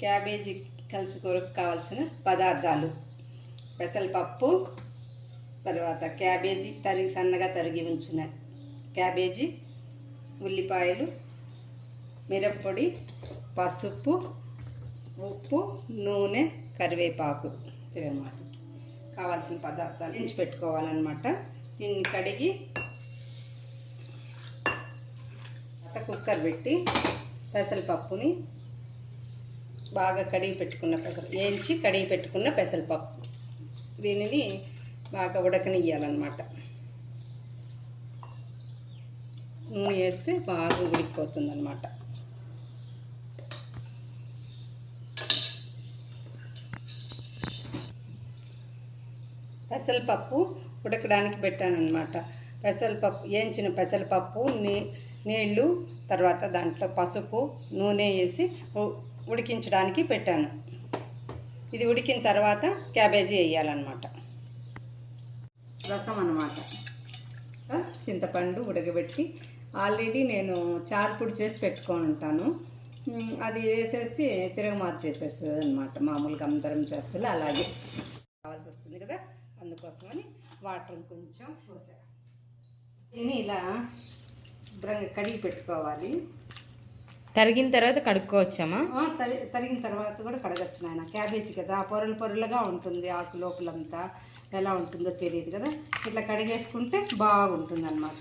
Cabbage కలిసి కూరకు కావాల్సిన పదార్థాలు. పెసరపప్పు తర్వాత క్యాబేజీ తరిగి సన్నగా తరిగి ఉంచిన క్యాబేజీ ఉల్లిపాయలు మిరప్పొడి పసుపు ఉప్పు నూనె కరివేపాకు ఇవన్నమాట కావాల్సిన పదార్థాలు ఎంచి పెట్టుకోవాలన్నమాట. దీన్ని కడిగి కుక్కర్ పెట్టి పెసరపప్పుని బాగా కడిగి పెట్టుకున్న పెసలు వేయించి కడిగి పెట్టుకున్న పెసరపప్పు. దీనిని బాగా ఉడకనియ్యాలన్నమాట. నూనె వేస్తే బాగా ఉడికిపోతుందన్నమాట. పెసరపప్పు ఉడకడానికి పెట్టానన్నమాట. పెసరపప్పు వేయించిన పెసరపప్పు నీ నీళ్ళు తర్వాత దాంట్లో పసుపు నూనె వేసి ఉడికించడానికి పెట్టాను. ఇది ఉడికిన తర్వాత క్యాబేజీ వేయాలన్నమాట. రసం అన్నమాట. చింతపండు ఉడకబెట్టి ఆల్రెడీ నేను చార్పుడు చేసి పెట్టుకొని ఉంటాను. అది వేసేసి తిరగమాత చేసేస్తుంది అనమాట మామూలుగా అందరం చేస్తే అలాగే కావాల్సి వస్తుంది కదా అందుకోసమని వాటర్ కొంచెం పోసా. దీన్ని ఇలా శుభ్రంగా కడిగి పెట్టుకోవాలి. తరిగిన తర్వాత కడుక్కోవచ్చామా ఆ, తరి తరిగిన తర్వాత కూడా కడగచ్చు నాయన. క్యాబేజీ కదా పొరలు పొరలుగా ఉంటుంది ఆకు లోపలంతా. ఎలా ఉంటుందో తెలియదు కదా. ఇట్లా కడిగేసుకుంటే బాగుంటుంది అనమాట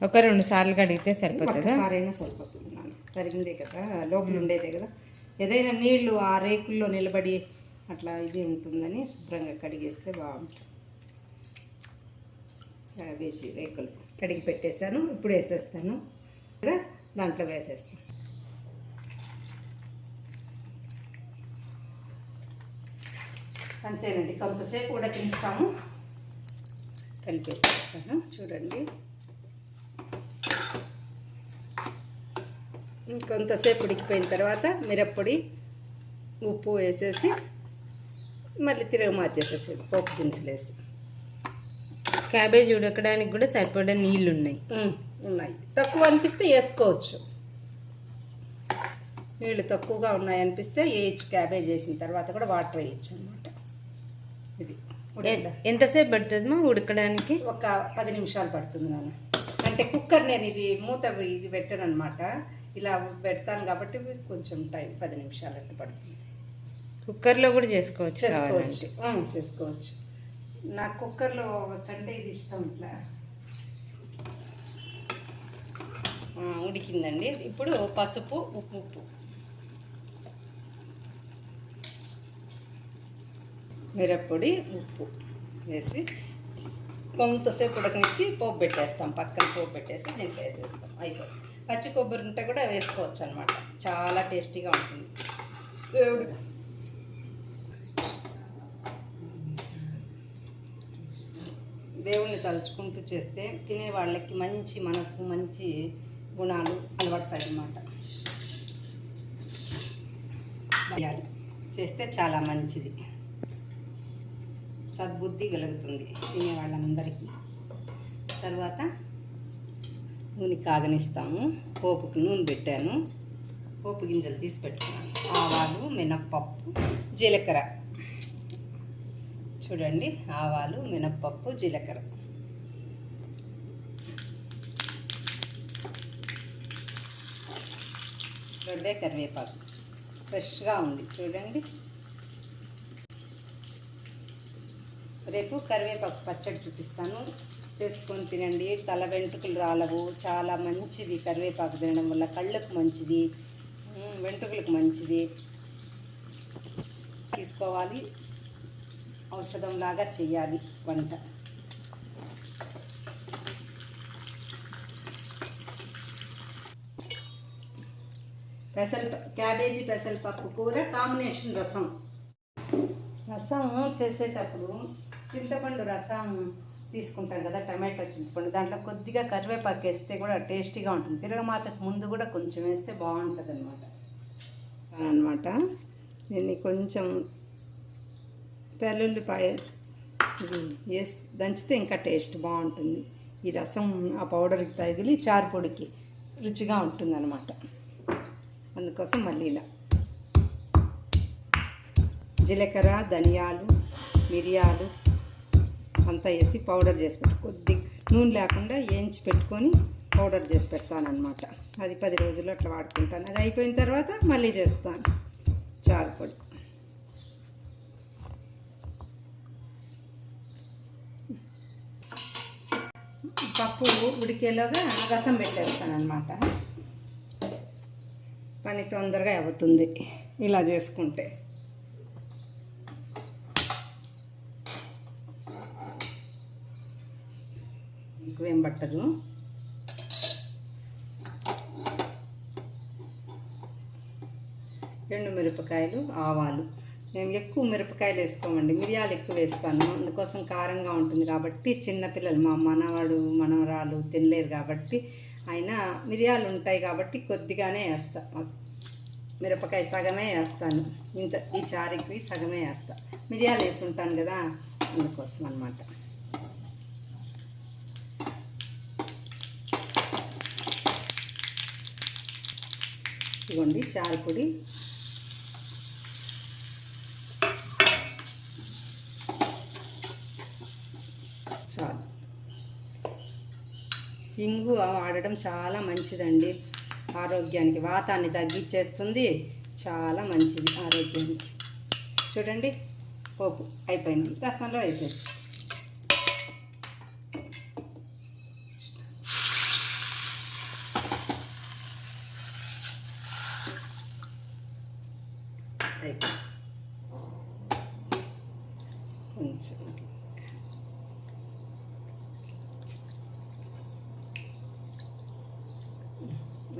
ఒక రెండు సార్లు కడిగితే సరిపోతుందా? ఒక్కసారైనా సరిపోతుంది. సరిగిందే తరిగిందే కదా లోపల ఉండేదే కదా. ఏదైనా నీళ్ళు ఆ రేకుల్లో నిలబడి అట్లా ఇది ఉంటుందని శుభ్రంగా కడిగేస్తే బాగుంటుంది. క్యాబేజీ రేకులు కడిగి పెట్టేశాను ఇప్పుడు వేసేస్తాను. కదా దాంట్లో వేసేస్తాను. అంతేనండి కొంతసేపు ఉడకిస్తాము కలిపేసేస్తాను చూడండి. కొంతసేపు ఉడికిపోయిన తర్వాత మిరప్పొడి ఉప్పు వేసేసి మళ్ళీ తిరగ మార్చేసేసేది పోపు దినుసులు వేసి. క్యాబేజ్ ఉడకడానికి కూడా సరిపడా నీళ్ళు ఉన్నాయి ఉన్నాయి. తక్కువ అనిపిస్తే వేసుకోవచ్చు. నీళ్ళు తక్కువగా ఉన్నాయి అనిపిస్తే వేయచ్చు. క్యాబేజ్ వేసిన తర్వాత కూడా వాటర్ వేయచ్చు అనమాట ఇది? ఎంతసేపు పడుతుందమ్మా ఉడకడానికి? ఒక పది నిమిషాలు పడుతుంది నాన్న. అంటే కుక్కర్ నేను ఇది మూత ఇది పెట్టాను అనమాట ఇలా పెడతాను కాబట్టి కొంచెం టైం పది నిమిషాలు అట్టు పడుతుంది. కుక్కర్లో కూడా చేసుకోవచ్చు చేసుకోవచ్చు. చేసుకోవచ్చు. నాకు కుక్కర్లో కంటే ఇది ఇష్టం ఇట్లా. ఉడికిందండి. ఇప్పుడు పసుపు ఉప్పు ఉప్పు. మిరప్పొడి ఉప్పు వేసి కొంతసేపు ఉడకనిచ్చి పోపు పెట్టేస్తాం. పక్కన పోపు పెట్టేసి దీంట్లో వేసేస్తాం. అయిపోతుంది పచ్చి కొబ్బరి ఉంటే కూడా వేసుకోవచ్చు అనమాట చాలా టేస్టీగా ఉంటుంది. దేవుడు. దేవుణ్ణి తలుచుకుంటూ చేస్తే తినే వాళ్ళకి మంచి మనసు మంచి గుణాలు అలవడతాయి అన్నమాట చేస్తే చాలా మంచిది. సద్బుద్ధి కలుగుతుంది తినే వాళ్ళందరికీ తర్వాత నూనె కాగనిస్తాము. పోపుకి నూనె పెట్టాను. పోపు గింజలు తీసి పెట్టుకున్నాను. ఆవాలు మినప్పప్పు జీలకర్ర. చూడండి ఆవాలు మినప్పప్పు జీలకర్ర. రెండే కరివేపాకు. ఫ్రెష్గా ఉంది. చూడండి. రేపు కరివేపాకు పచ్చడి చూపిస్తాను. చేసుకొని తినండి. తల వెంట్రుకలు రాలవు. చాలా మంచిది. కరివేపాకు తినడం వల్ల కళ్ళకు మంచిది. వెంట్రుకలకు మంచిది. తీసుకోవాలి. ఔషధంలాగా చేయాలి వంట. పెసల క్యాబేజీ పెసరపప్పు కూర కాంబినేషన్ రసం. రసం చేసేటప్పుడు చింతపండు రసం తీసుకుంటాం కదా టమాటో చింతపండు. దాంట్లో కొద్దిగా కరివేపాకు వేస్తే కూడా టేస్టీగా ఉంటుంది. తిరగమాతకు ముందు కూడా కొంచెం వేస్తే బాగుంటుంది అనమాట అనమాట దీన్ని కొంచెం తెల్లుల్లిపాయ వేసి దంచితే ఇంకా టేస్ట్ బాగుంటుంది. ఈ రసం ఆ పౌడర్కి తగిలి చారు పొడికి రుచిగా ఉంటుందన్నమాట. అందుకోసం మళ్ళీ ఇలా. జీలకర్ర ధనియాలు మిరియాలు అంతా వేసి పౌడర్ చేసి పెట్టు కొద్ది నూనె లేకుండా వేయించి పెట్టుకొని పౌడర్ చేసి పెడతానమాట అది పది రోజులు అట్లా వాడుకుంటాను. అది అయిపోయిన తర్వాత మళ్ళీ చేస్తాను. చారు పొడి. పప్పు ఉడికేలోగా రసం పెట్టేస్తాను అనమాట పని తొందరగా అవుతుంది ఇలా చేసుకుంటే. ఎక్కువేం పట్టదు. రెండు మిరపకాయలు ఆవాలు. మేము ఎక్కువ మిరపకాయలు వేసుకోమండి. మిరియాలు ఎక్కువ వేస్తాను. అందుకోసం కారంగా ఉంటుంది కాబట్టి చిన్నపిల్లలు మా మనవాడు మనవరాలు తినలేరు కాబట్టి అయినా మిరియాలు ఉంటాయి కాబట్టి కొద్దిగానే వేస్తా. మిరపకాయ సగమే వేస్తాను. ఇంత ఈ చారుకి సగమే వేస్తా. మిరియాలు వేసి ఉంటాను కదా అందుకోసం అనమాట ఇవ్వండి చారుపొడి చాలు. ఇంగు వాడటం చాలా మంచిదండి ఆరోగ్యానికి. వాతాన్ని తగ్గించేస్తుంది చాలా మంచిది ఆరోగ్యానికి. చూడండి పోపు అయిపోయింది రసంలో అయిపోయింది కొంచెం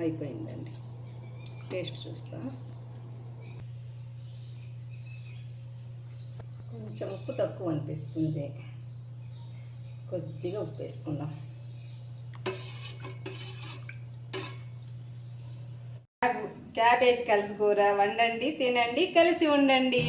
అయిపోయిందండి. టేస్ట్ చూస్తా. కొంచెం ఉప్పు తక్కువ అనిపిస్తుంది. కొద్దిగా ఉప్పు వేసుకుందాం. క్యాబేజ్ కలిసి కూర వండండి తినండి కలిసి ఉండండి.